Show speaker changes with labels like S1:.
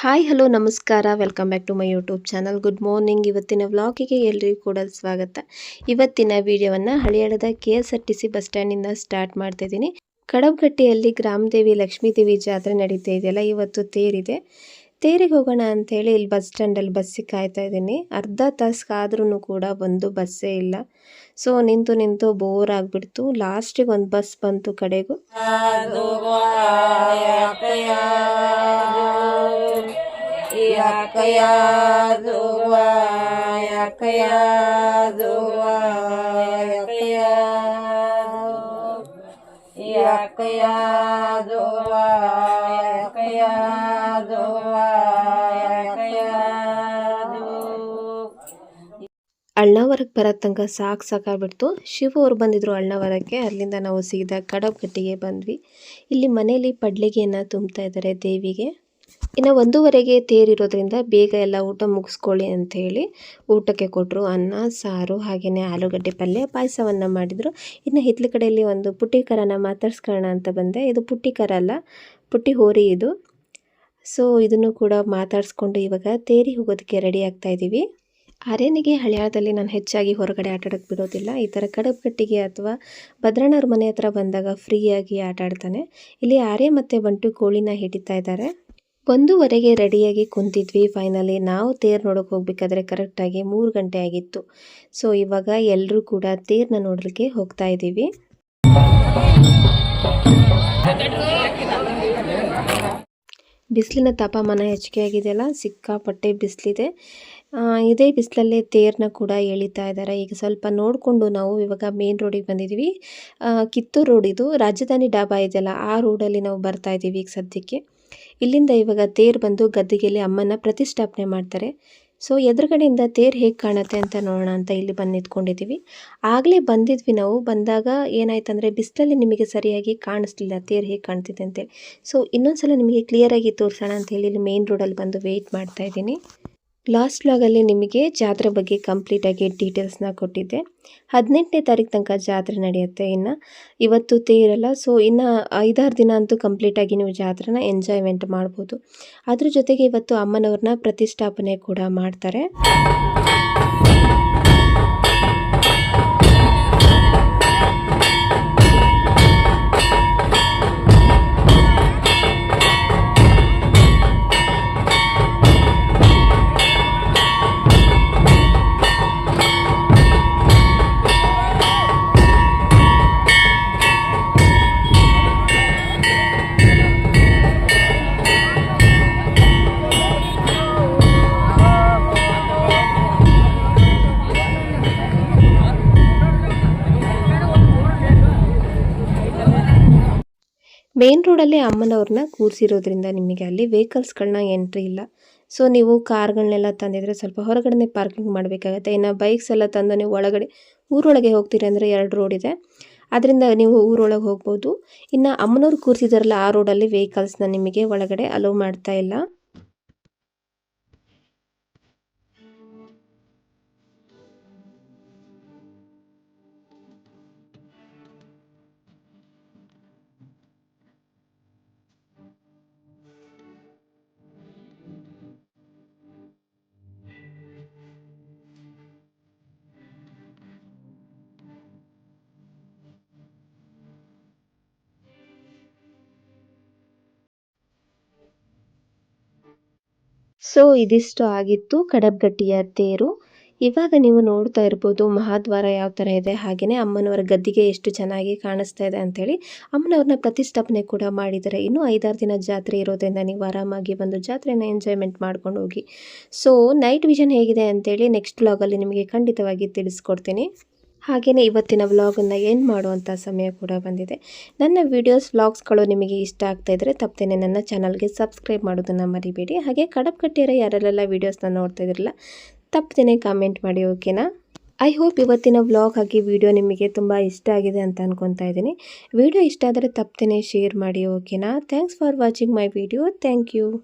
S1: Hi, hello, ನಮಸ್ಕಾರ. Welcome back to my YouTube channel good morning ಇವತ್ತಿನ ವ್ಲಾಗಿಗೆ ಎಲ್ರಿಗೂ ಕೂಡ ಸ್ವಾಗತ. ಇವತ್ತಿನ ವಿಡಿಯೋವನ್ನು ಹಳಿಯಾಳದ K S R T C bus ಸ್ಟ್ಯಾಂಡಿಂದ start ಮಾಡ್ತಾ ಇದ್ದೀನಿ. ಕಡಬಗಟ್ಟಿಯಲ್ಲಿ ಗ್ರಾಮದೇವಿ ಲಕ್ಷ್ಮೀದೇವಿ ಜಾತ್ರೆ ನಡೀತಾ ಇದೆಯಲ್ಲ, ಇವತ್ತು ತೇರಿದೆ ತೇರಿಗೆ ಹೋಗೋಣ ಅಂಥೇಳಿ ಇಲ್ಲಿ ಬಸ್ ಸ್ಟ್ಯಾಂಡಲ್ಲಿ ಬಸ್ಸಿಗೆ ಕಾಯ್ತಾ ಇದ್ದೀನಿ. ಅರ್ಧ ತಾಸು ಆದ್ರೂನು ಕೂಡ ಒಂದು ಬಸ್ಸೇ ಇಲ್ಲ. ಸೊ ನಿಂತು ನಿಂತು ಬೋರ್ ಆಗಿಬಿಡ್ತು. ಲಾಸ್ಟಿಗೆ ಒಂದು ಬಸ್ ಬಂತು ಕಡೆಗೂ. ಅಳ್ನಾವರಕ್ಕೆ ಬರೋ ತನಕ ಸಾಕು ಸಾಕಾಗ್ಬಿಡ್ತು. ಶಿವ ಅವ್ರು ಬಂದಿದ್ರು ಅಳ್ನಾವರಕ್ಕೆ ಅಲ್ಲಿಂದ ನಾವು ಸೀದಾ ಕಡಬಗಟ್ಟಿಗೆ ಬಂದ್ವಿ. ಇಲ್ಲಿ ಮನೆಯಲ್ಲಿ ಪಡ್ಲಿಗೆಯನ್ನು ತುಂಬ್ತಾ ಇದ್ದಾರೆ ದೇವಿಗೆ. ಇನ್ನು ಒಂದೂವರೆಗೆ ತೇರಿರೋದ್ರಿಂದ ಬೇಗ ಎಲ್ಲ ಊಟ ಮುಗಿಸ್ಕೊಳ್ಳಿ ಅಂತ ಹೇಳಿ ಊಟಕ್ಕೆ ಕೊಟ್ಟರು ಅನ್ನ, ಸಾರು ಹಾಗೆಯೇ ಆಲೂಗಡ್ಡೆ ಪಲ್ಯ, ಪಾಯಸವನ್ನು ಮಾಡಿದರು. ಇನ್ನು ಹಿತ್ಲ ಕಡೆಯಲ್ಲಿ ಒಂದು ಪುಟ್ಟಿ ಕರನ ಮಾತಾಡ್ಸ್ಕೊಳ್ಳೋಣ ಅಂತ ಬಂದೆ. ಇದು ಪುಟ್ಟಿ ಕರ ಅಲ್ಲ, ಪುಟ್ಟಿ ಹೋರಿ ಇದು. ಸೊ ಇದನ್ನು ಕೂಡ ಮಾತಾಡಿಸ್ಕೊಂಡು ಇವಾಗ ತೇರಿ ಹೋಗೋದಕ್ಕೆ ರೆಡಿ ಆಗ್ತಾ ಇದ್ದೀವಿ ಆರ್ಯನಿಗೆ ಹಳ್ಯಾಳದಲ್ಲಿ ನಾನು ಹೆಚ್ಚಾಗಿ ಹೊರಗಡೆ ಆಟಾಡಕ್ಕೆ ಬಿಡೋದಿಲ್ಲ. ಈ ಥರ ಕಡಬಗಟ್ಟಿಗೆ ಅಥವಾ ಭದ್ರಣ್ಣವ್ರ ಮನೆ ಹತ್ರ ಬಂದಾಗ ಫ್ರೀಯಾಗಿ ಆಟಾಡ್ತಾನೆ ಇಲ್ಲಿ ಆರ್ಯ ಮತ್ತು ಬಂಟು ಕೋಳಿನ ಹಿಡಿತಾ ಇದ್ದಾರೆ. ಒಂದೂವರೆಗೆ ರೆಡಿಯಾಗಿ ಕುಂತಿದ್ವಿ. ಫೈನಲಿ ನಾವು ತೇರು ನೋಡೋಕೆ ಹೋಗ್ಬೇಕಾದ್ರೆ ಕರೆಕ್ಟಾಗಿ ಮೂರು ಗಂಟೆ ಆಗಿತ್ತು. ಸೊ ಇವಾಗ ಎಲ್ಲರೂ ಕೂಡ ತೇರನ್ನ ನೋಡಲಿಕ್ಕೆ ಹೋಗ್ತಾ ಇದ್ದೀವಿ. ಬಿಸಿಲಿನ ತಾಪಮಾನ ಹೆಚ್ಚಿಗೆ ಆಗಿದೆಯಲ್ಲ, ಸಿಕ್ಕಾಪಟ್ಟೆ ಬಿಸಿಲಿದೆ. ಇದೇ ಬಿಸಿಲಲ್ಲೇ ತೇರನ್ನ ಕೂಡ ಎಳಿತಾ ಇದ್ದಾರೆ. ಈಗ ಸ್ವಲ್ಪ ನೋಡಿಕೊಂಡು ನಾವು ಇವಾಗ ಮೇನ್ ರೋಡಿಗೆ ಬಂದಿದ್ದೀವಿ. ಕಿತ್ತೂರು ರೋಡ್ ಇದು. ರಾಜಧಾನಿ ಡಾಬಾ ಇದೆಯಲ್ಲ, ಆ ರೋಡಲ್ಲಿ ನಾವು ಬರ್ತಾ ಇದ್ದೀವಿ ಈಗ ಸದ್ಯಕ್ಕೆ. ಇಲ್ಲಿಂದ ಇವಾಗ ತೇರು ಬಂದು ಗದ್ದಿಗೆಯಲ್ಲಿ ಅಮ್ಮನ ಪ್ರತಿಷ್ಠಾಪನೆ ಮಾಡ್ತಾರೆ. ಸೊ, ಎದುರುಗಡೆಯಿಂದ ತೇರು ಹೇಗೆ ಕಾಣುತ್ತೆ ಅಂತ ನೋಡೋಣ ಅಂತ ಇಲ್ಲಿ ಬಂದು ನಿಂತ್ಕೊಂಡಿದ್ದೀವಿ ಆಗಲೇ ಬಂದಿದ್ವಿ ನಾವು. ಬಂದಾಗ ಏನಾಯ್ತು ಅಂದರೆ ಬಿಸಿಲಲ್ಲಿ ನಿಮಗೆ ಸರಿಯಾಗಿ ಕಾಣಿಸ್ಲಿಲ್ಲ ತೇರು ಹೇಗೆ ಕಾಣ್ತಿದೆ ಅಂತೇಳಿ ಸೊ ಇನ್ನೊಂದು ಸಲ ನಿಮಗೆ ಕ್ಲಿಯರಾಗಿ ತೋರಿಸೋಣ ಅಂತ ಹೇಳಿ ಇಲ್ಲಿ ಮೇನ್ ರೋಡಲ್ಲಿ ಬಂದು ವೆಯ್ಟ್ ಮಾಡ್ತಾ ಇದ್ದೀನಿ. ಲಾಸ್ಟ್ ವ್ಲಾಗಲ್ಲಿ ನಿಮಗೆ ಜಾತ್ರೆ ಬಗ್ಗೆ ಕಂಪ್ಲೀಟಾಗಿ ಡೀಟೇಲ್ಸ್ನ ಕೊಟ್ಟಿದ್ದೆ. ಹದಿನೆಂಟನೇ ತಾರೀಕು ತನಕ ಜಾತ್ರೆ ನಡೆಯುತ್ತೆ ಇನ್ನು. ಇವತ್ತು ತೇರಲ್ಲ ಸೊ ಇನ್ನು ಐದಾರು ದಿನ ಅಂತೂ ಕಂಪ್ಲೀಟಾಗಿ ನೀವು ಜಾತ್ರೆನ ಎಂಜಾಯ್ಮೆಂಟ್ ಮಾಡ್ಬೋದು. ಅದ್ರ ಜೊತೆಗೆ ಇವತ್ತು ಅಮ್ಮನವ್ರನ್ನ ಪ್ರತಿಷ್ಠಾಪನೆ ಕೂಡ ಮಾಡ್ತಾರೆ. ಮೇನ್ ರೋಡಲ್ಲೇ ಅಮ್ಮನವ್ರನ್ನ ಕೂರಿಸಿರೋದ್ರಿಂದ ನಿಮಗೆ ಅಲ್ಲಿ ವೆಹಿಕಲ್ಸ್ಗಳನ್ನ ಎಂಟ್ರಿ ಇಲ್ಲ. ಸೊ ನೀವು ಕಾರ್ಗಳನ್ನೆಲ್ಲ ತಂದಿದ್ರೆ ಸ್ವಲ್ಪ ಹೊರಗಡೆನೆ ಪಾರ್ಕಿಂಗ್ ಮಾಡಬೇಕಾಗತ್ತೆ. ಇನ್ನು ಬೈಕ್ಸ್ ಎಲ್ಲ ತಂದು ನೀವು ಒಳಗಡೆ, ಊರೊಳಗೆ ಹೋಗ್ತೀರಿ ಅಂದರೆ ಎರಡು ರೋಡ್ ಇದೆ. ಅದರಿಂದ ನೀವು ಊರೊಳಗೆ ಹೋಗ್ಬೋದು. ಇನ್ನು ಅಮ್ಮನವ್ರು ಕೂರಿಸಿದಾರಲ್ಲ ಆ ರೋಡಲ್ಲಿ ವೆಹಿಕಲ್ಸ್ನ ನಿಮಗೆ ಒಳಗಡೆ ಅಲೋ ಮಾಡ್ತಾ ಇಲ್ಲ. ಸೊ ಇದಿಷ್ಟು ಆಗಿತ್ತು ಕಡಬಗಟ್ಟಿಯ ತೇರು. ಇವಾಗ ನೀವು ನೋಡ್ತಾ ಇರ್ಬೋದು ಮಹಾದ್ವಾರ ಯಾವ ಥರ ಇದೆ ಹಾಗೆಯೇ ಅಮ್ಮನವರ ಗದ್ದಿಗೆ ಎಷ್ಟು ಚೆನ್ನಾಗಿ ಕಾಣಿಸ್ತಾ ಇದೆ ಅಂಥೇಳಿ. ಅಮ್ಮನವ್ರನ್ನ ಪ್ರತಿಷ್ಠಾಪನೆ ಕೂಡ ಮಾಡಿದ್ದಾರೆ. ಇನ್ನೂ ಐದಾರು ದಿನ ಜಾತ್ರೆ ಇರೋದ್ರಿಂದ ನೀವು ಆರಾಮಾಗಿ ಬಂದು ಜಾತ್ರೆನ ಎಂಜಾಯ್ಮೆಂಟ್ ಮಾಡ್ಕೊಂಡು ಹೋಗಿ. ಸೊ ನೈಟ್ ವಿಷನ್ ಹೇಗಿದೆ ಅಂಥೇಳಿ ನೆಕ್ಸ್ಟ್ ಬ್ಲಾಗಲ್ಲಿ ನಿಮಗೆ ಖಂಡಿತವಾಗಿ ತಿಳಿಸ್ಕೊಡ್ತೀನಿ. ಹಾಗೆಯೇ ಇವತ್ತಿನ ವ್ಲಾಗನ್ನು ಎಂಡ್ ಮಾಡುವಂಥ ಸಮಯ ಕೂಡ ಬಂದಿದೆ. ನನ್ನ ವೀಡಿಯೋಸ್ ವ್ಲಾಗ್ಸ್ಗಳು ನಿಮಗೆ ಇಷ್ಟ ಆಗ್ತಾ ಇದ್ದರೆ ತಪ್ಪದೇನೆ ನನ್ನ ಚಾನಲ್ಗೆ ಸಬ್ಸ್ಕ್ರೈಬ್ ಮಾಡೋದನ್ನು ಮರಿಬೇಡಿ. ಹಾಗೆ ಕಡಪ್ ಕಟ್ಟಿರೋ ಯಾರೆಲ್ಲ ವೀಡಿಯೋಸ್ನ ನೋಡ್ತಾ ಇದ್ರಲ್ಲ, ತಪ್ಪದೇನೆ ಕಾಮೆಂಟ್ ಮಾಡಿ ಓಕೆನಾ ಐ ಹೋಪ್ ಇವತ್ತಿನ ವ್ಲಾಗ್ ಹಾಗೆ ವಿಡಿಯೋ ನಿಮಗೆ ತುಂಬ ಇಷ್ಟ ಆಗಿದೆ ಅಂತ ಅನ್ಕೊತಾ ಇದ್ದೀನಿ. ವಿಡಿಯೋ ಇಷ್ಟ ಆದರೆ ತಪ್ಪದೇ ಶೇರ್ ಮಾಡಿ ಓಕೆನಾ thanks for watching my video thank you